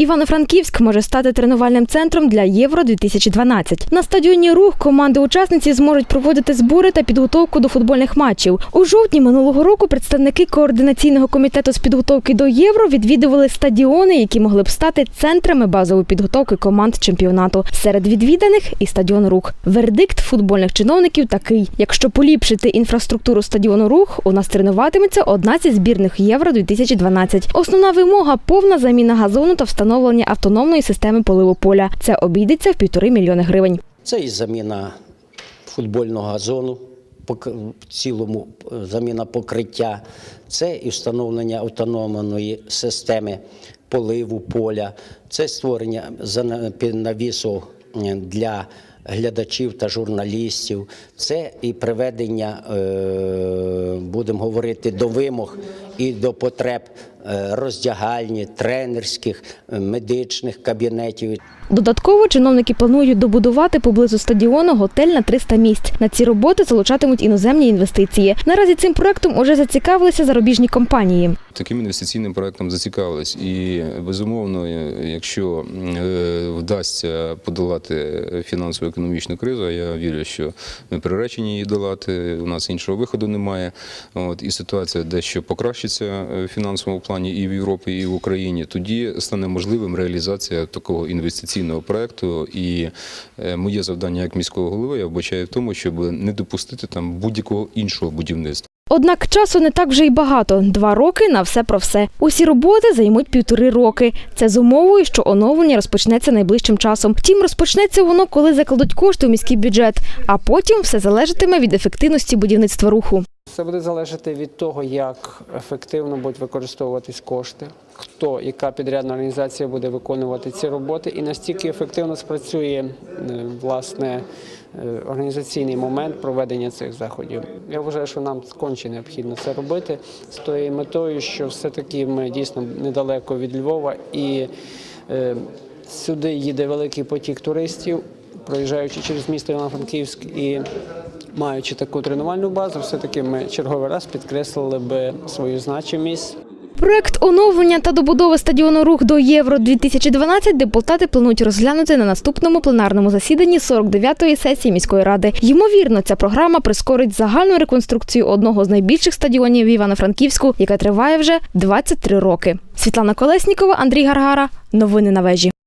Івано-Франківськ може стати тренувальним центром для Євро 2012 На стадіоні рух команди-учасниці зможуть проводити збори та підготовку до футбольних матчів. У жовтні минулого року представники координаційного комітету з підготовки до євро відвідували стадіони, які могли б стати центрами базової підготовки команд чемпіонату. Серед відвіданих і стадіон рух. Вердикт футбольних чиновників такий: якщо поліпшити інфраструктуру стадіону рух, у нас тренуватиметься одна зі збірних євро 2012 Основна вимога повна заміна газону та встановлення автономної системи поливу поля. Це обійдеться в півтори мільйони гривень. Це і заміна футбольного газону, в цілому е, заміна покриття, це і встановлення автономної системи поливу поля, це створення навісу для глядачів та журналістів, це і приведення, е, будемо говорити, до вимог і до потреб роздягальні, тренерських, е, медичних кабінетів. Додатково чиновники планують добудувати поблизу стадіону готель на 300 місць. На ці роботи залучатимуть іноземні інвестиції. Наразі цим проектом уже зацікавилися зарубіжні компанії. Таким інвестиційним проектом зацікавились. І безумовно, е, якщо е, вдасться подолати фінансово-економічну кризу, я вірю, що ми приречені її долати. У нас іншого виходу немає. От і ситуація дещо покращиться е, в фінансовому плані і в Європі, і в Україні. Тоді стане можливим реалізація такого інвестиційного проекту. І е, моє завдання як міського голови я вбачаю в тому, щоб не допустити там будь-якого іншого будівництва. Однак часу не так вже й багато два роки на все про все. Усі роботи займуть півтори роки. Це з умовою, що оновлення розпочнеться найближчим часом. Втім, розпочнеться воно, коли закладуть кошти у міський бюджет, а потім все залежатиме від ефективності будівництва руху. Це буде залежати від того, як ефективно будуть використовуватись кошти, хто, яка підрядна організація буде виконувати ці роботи, і настільки ефективно спрацює е, власне е, організаційний момент проведення цих заходів. Я вважаю, що нам конче необхідно це робити з тою метою, що все-таки ми дійсно недалеко від Львова і е, сюди їде великий потік туристів, проїжджаючи через місто Івано-Франківськ маючи таку тренувальну базу, все-таки ми черговий раз підкреслили би свою значимість. Проект оновлення та добудови стадіону рух до Євро 2012 депутати планують розглянути на наступному пленарному засіданні 49-ї сесії міської ради. Ймовірно, ця програма прискорить загальну реконструкцію одного з найбільших стадіонів в Івано-Франківську, яка триває вже 23 роки. Світлана Колеснікова, Андрій Гаргара. Новини на вежі.